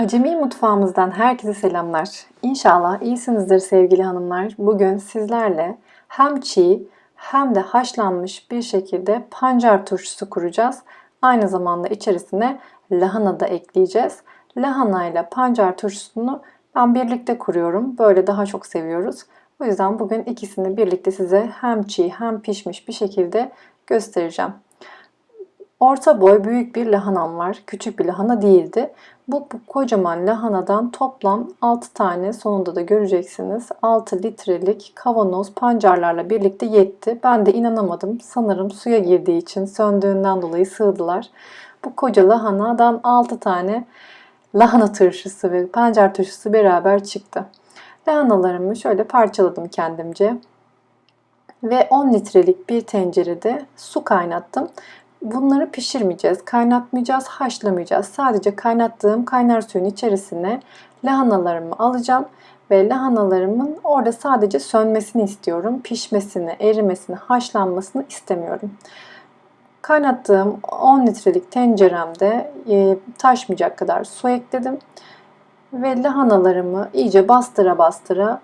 Acemi mutfağımızdan herkese selamlar. İnşallah iyisinizdir sevgili hanımlar. Bugün sizlerle hem çiğ hem de haşlanmış bir şekilde pancar turşusu kuracağız. Aynı zamanda içerisine lahana da ekleyeceğiz. Lahana ile pancar turşusunu ben birlikte kuruyorum. Böyle daha çok seviyoruz. O yüzden bugün ikisini birlikte size hem çiğ hem pişmiş bir şekilde göstereceğim. Orta boy büyük bir lahanam var. Küçük bir lahana değildi. Bu, bu kocaman lahanadan toplam 6 tane sonunda da göreceksiniz. 6 litrelik kavanoz pancarlarla birlikte yetti. Ben de inanamadım. Sanırım suya girdiği için söndüğünden dolayı sığdılar. Bu koca lahanadan 6 tane lahana turşusu ve pancar turşusu beraber çıktı. Lahanalarımı şöyle parçaladım kendimce. Ve 10 litrelik bir tencerede su kaynattım. Bunları pişirmeyeceğiz, kaynatmayacağız, haşlamayacağız. Sadece kaynattığım kaynar suyun içerisine lahanalarımı alacağım ve lahanalarımın orada sadece sönmesini istiyorum. Pişmesini, erimesini, haşlanmasını istemiyorum. Kaynattığım 10 litrelik tenceremde e, taşmayacak kadar su ekledim ve lahanalarımı iyice bastıra bastıra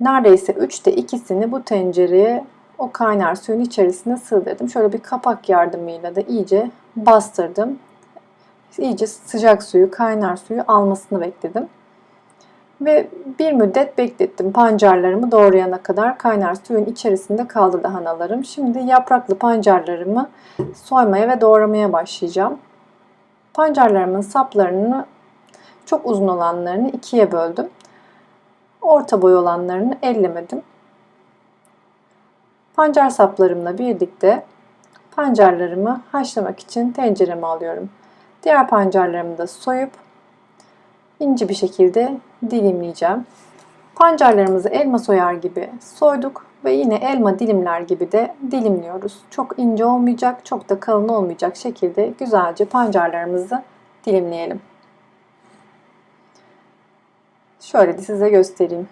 neredeyse 3'te 2'sini bu tencereye o kaynar suyun içerisine sığdırdım. Şöyle bir kapak yardımıyla da iyice bastırdım. İyice sıcak suyu, kaynar suyu almasını bekledim. Ve bir müddet beklettim. Pancarlarımı doğrayana kadar kaynar suyun içerisinde kaldı lahanalarım. Şimdi yapraklı pancarlarımı soymaya ve doğramaya başlayacağım. Pancarlarımın saplarını çok uzun olanlarını ikiye böldüm. Orta boy olanlarını ellemedim. Pancar saplarımla birlikte pancarlarımı haşlamak için tencereme alıyorum. Diğer pancarlarımı da soyup ince bir şekilde dilimleyeceğim. Pancarlarımızı elma soyar gibi soyduk ve yine elma dilimler gibi de dilimliyoruz. Çok ince olmayacak, çok da kalın olmayacak şekilde güzelce pancarlarımızı dilimleyelim. Şöyle de size göstereyim.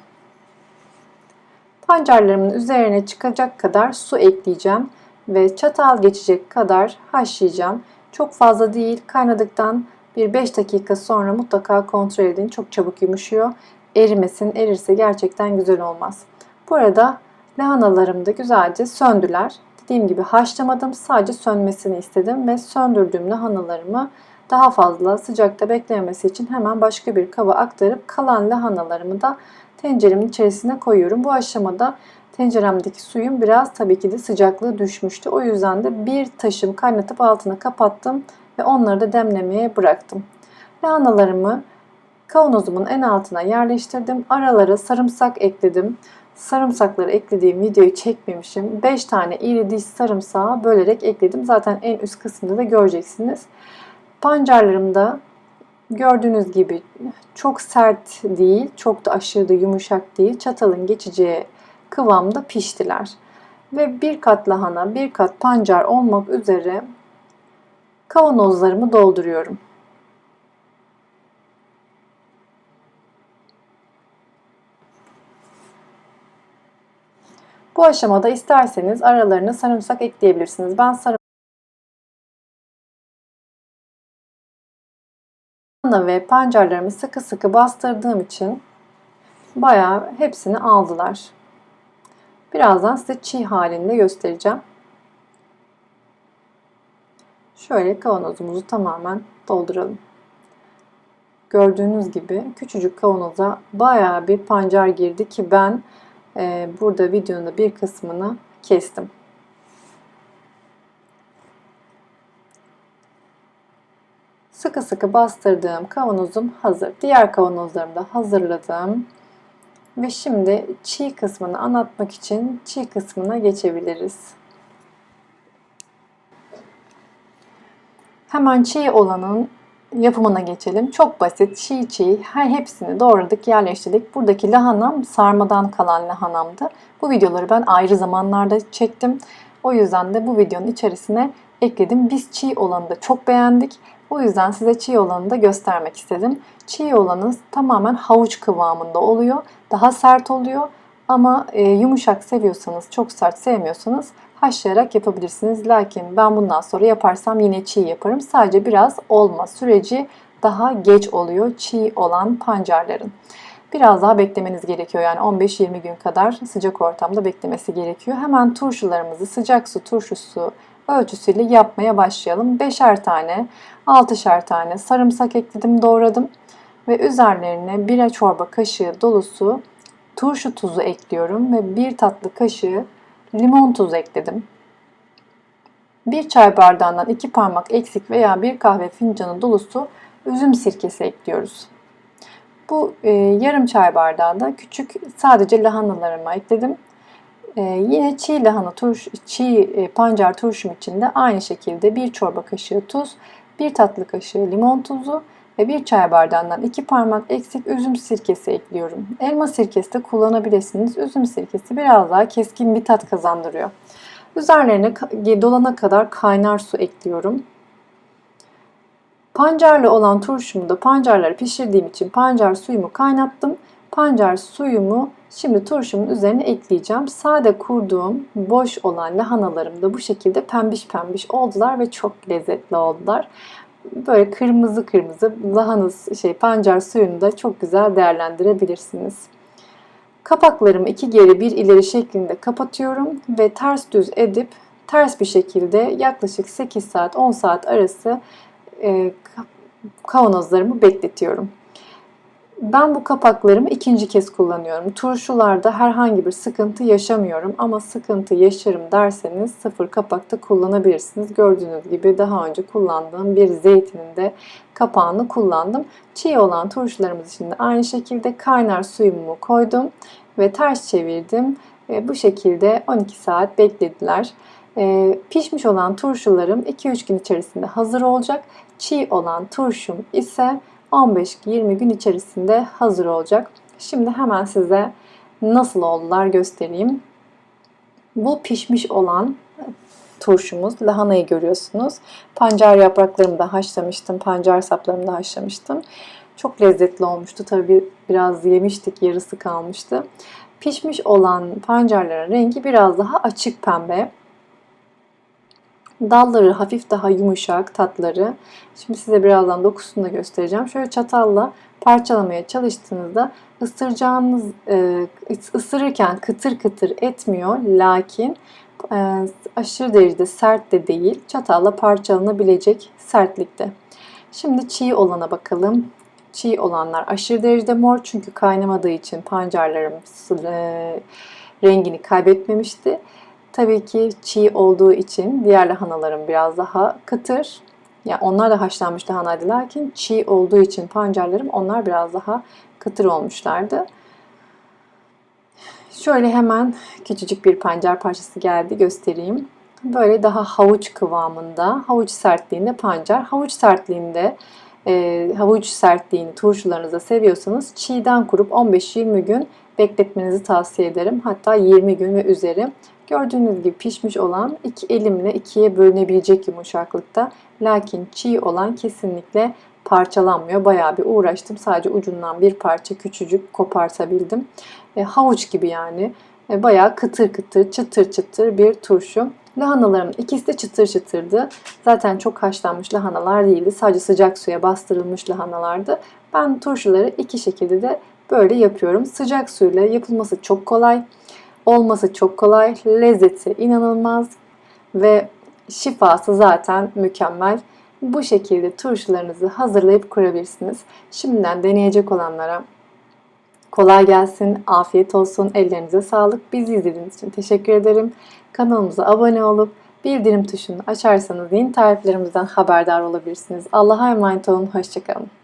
Pancarlarımın üzerine çıkacak kadar su ekleyeceğim ve çatal geçecek kadar haşlayacağım. Çok fazla değil. Kaynadıktan bir 5 dakika sonra mutlaka kontrol edin. Çok çabuk yumuşuyor. Erimesin. Erirse gerçekten güzel olmaz. Bu arada lahanalarım da güzelce söndüler. Dediğim gibi haşlamadım. Sadece sönmesini istedim ve söndürdüğüm lahanalarımı daha fazla sıcakta beklememesi için hemen başka bir kaba aktarıp kalan lahanalarımı da tenceremin içerisine koyuyorum. Bu aşamada tenceremdeki suyun biraz tabii ki de sıcaklığı düşmüştü. O yüzden de bir taşım kaynatıp altını kapattım ve onları da demlemeye bıraktım. Lahanalarımı kavanozumun en altına yerleştirdim. Aralara sarımsak ekledim. Sarımsakları eklediğim videoyu çekmemişim. 5 tane iri diş sarımsağı bölerek ekledim. Zaten en üst kısımda da göreceksiniz. Pancarlarımda Gördüğünüz gibi çok sert değil, çok da aşırı da yumuşak değil. Çatalın geçeceği kıvamda piştiler. Ve bir kat lahana, bir kat pancar olmak üzere kavanozlarımı dolduruyorum. Bu aşamada isterseniz aralarına sarımsak ekleyebilirsiniz. Ben sarımsak ve pancarlarımı sıkı sıkı bastırdığım için bayağı hepsini aldılar. Birazdan size çiğ halinde göstereceğim. Şöyle kavanozumuzu tamamen dolduralım. Gördüğünüz gibi küçücük kavanoza bayağı bir pancar girdi ki ben e, burada videonun bir kısmını kestim. Sıkı sıkı bastırdığım kavanozum hazır. Diğer kavanozlarımı da hazırladım. Ve şimdi çiğ kısmını anlatmak için çiğ kısmına geçebiliriz. Hemen çiğ olanın yapımına geçelim. Çok basit, çiğ çiğ her hepsini doğradık, yerleştirdik. Buradaki lahanam sarmadan kalan lahanamdı. Bu videoları ben ayrı zamanlarda çektim. O yüzden de bu videonun içerisine ekledim. Biz çiğ olanı da çok beğendik. O yüzden size çiğ olanı da göstermek istedim. Çiğ olanı tamamen havuç kıvamında oluyor. Daha sert oluyor ama e, yumuşak seviyorsanız, çok sert sevmiyorsanız haşlayarak yapabilirsiniz. Lakin ben bundan sonra yaparsam yine çiğ yaparım. Sadece biraz olma süreci daha geç oluyor çiğ olan pancarların. Biraz daha beklemeniz gerekiyor. Yani 15-20 gün kadar sıcak ortamda beklemesi gerekiyor. Hemen turşularımızı sıcak su turşusu ölçüsüyle yapmaya başlayalım. 5'er tane, 6'şer tane sarımsak ekledim, doğradım ve üzerlerine bir çorba kaşığı dolusu turşu tuzu ekliyorum ve bir tatlı kaşığı limon tuzu ekledim. Bir çay bardağından iki parmak eksik veya bir kahve fincanı dolusu üzüm sirkesi ekliyoruz. Bu e, yarım çay bardağı da küçük sadece lahanalarımı ekledim. E, yine çiğ lahana turş, çiğ e, pancar turşum için de aynı şekilde bir çorba kaşığı tuz, bir tatlı kaşığı limon tuzu ve bir çay bardağından iki parmak eksik üzüm sirkesi ekliyorum. Elma sirkesi de kullanabilirsiniz. Üzüm sirkesi biraz daha keskin bir tat kazandırıyor. Üzerlerine dolana kadar kaynar su ekliyorum. Pancarlı olan turşumu da pancarları pişirdiğim için pancar suyumu kaynattım. Pancar suyumu şimdi turşumun üzerine ekleyeceğim. Sade kurduğum boş olan lahanalarım da bu şekilde pembiş pembiş oldular ve çok lezzetli oldular. Böyle kırmızı kırmızı lahana şey pancar suyunu da çok güzel değerlendirebilirsiniz. Kapaklarımı iki geri bir ileri şeklinde kapatıyorum ve ters düz edip ters bir şekilde yaklaşık 8 saat 10 saat arası e, kavanozlarımı bekletiyorum. Ben bu kapaklarımı ikinci kez kullanıyorum. Turşularda herhangi bir sıkıntı yaşamıyorum ama sıkıntı yaşarım derseniz sıfır kapakta kullanabilirsiniz. Gördüğünüz gibi daha önce kullandığım bir zeytinin de kapağını kullandım. Çiğ olan turşularımız için de aynı şekilde kaynar suyumu koydum ve ters çevirdim. Bu şekilde 12 saat beklediler. Ee, pişmiş olan turşularım 2-3 gün içerisinde hazır olacak. Çiğ olan turşum ise 15-20 gün içerisinde hazır olacak. Şimdi hemen size nasıl oldular göstereyim. Bu pişmiş olan turşumuz. Lahanayı görüyorsunuz. Pancar yapraklarımı da haşlamıştım. Pancar saplarımı da haşlamıştım. Çok lezzetli olmuştu. Tabii biraz yemiştik. Yarısı kalmıştı. Pişmiş olan pancarların rengi biraz daha açık pembe. Dalları hafif daha yumuşak tatları. Şimdi size birazdan dokusunu da göstereceğim. Şöyle çatalla parçalamaya çalıştığınızda ısıracağınız e, ısırırken kıtır kıtır etmiyor. Lakin e, aşırı derecede sert de değil. Çatalla parçalanabilecek sertlikte. Şimdi çiğ olana bakalım. Çiğ olanlar aşırı derecede mor çünkü kaynamadığı için pancarlarım e, rengini kaybetmemişti. Tabii ki çiğ olduğu için diğer lahanalarım biraz daha kıtır. Yani onlar da haşlanmış lahanaydı lakin çiğ olduğu için pancarlarım onlar biraz daha kıtır olmuşlardı. Şöyle hemen küçücük bir pancar parçası geldi göstereyim. Böyle daha havuç kıvamında, havuç sertliğinde pancar. Havuç sertliğinde e, havuç sertliğini turşularınızda seviyorsanız çiğden kurup 15-20 gün bekletmenizi tavsiye ederim. Hatta 20 gün ve üzeri. Gördüğünüz gibi pişmiş olan iki elimle ikiye bölünebilecek yumuşaklıkta. Lakin çiğ olan kesinlikle parçalanmıyor. Bayağı bir uğraştım. Sadece ucundan bir parça küçücük kopartabildim. E, havuç gibi yani. E, bayağı kıtır kıtır, çıtır çıtır bir turşu. Lahanalarım ikisi de çıtır çıtırdı. Zaten çok haşlanmış lahanalar değildi. Sadece sıcak suya bastırılmış lahanalardı. Ben turşuları iki şekilde de böyle yapıyorum. Sıcak suyla yapılması çok kolay. Olması çok kolay. Lezzeti inanılmaz. Ve şifası zaten mükemmel. Bu şekilde turşularınızı hazırlayıp kurabilirsiniz. Şimdiden deneyecek olanlara kolay gelsin, afiyet olsun, ellerinize sağlık. Bizi izlediğiniz için teşekkür ederim. Kanalımıza abone olup bildirim tuşunu açarsanız yeni tariflerimizden haberdar olabilirsiniz. Allah'a emanet olun, hoşçakalın.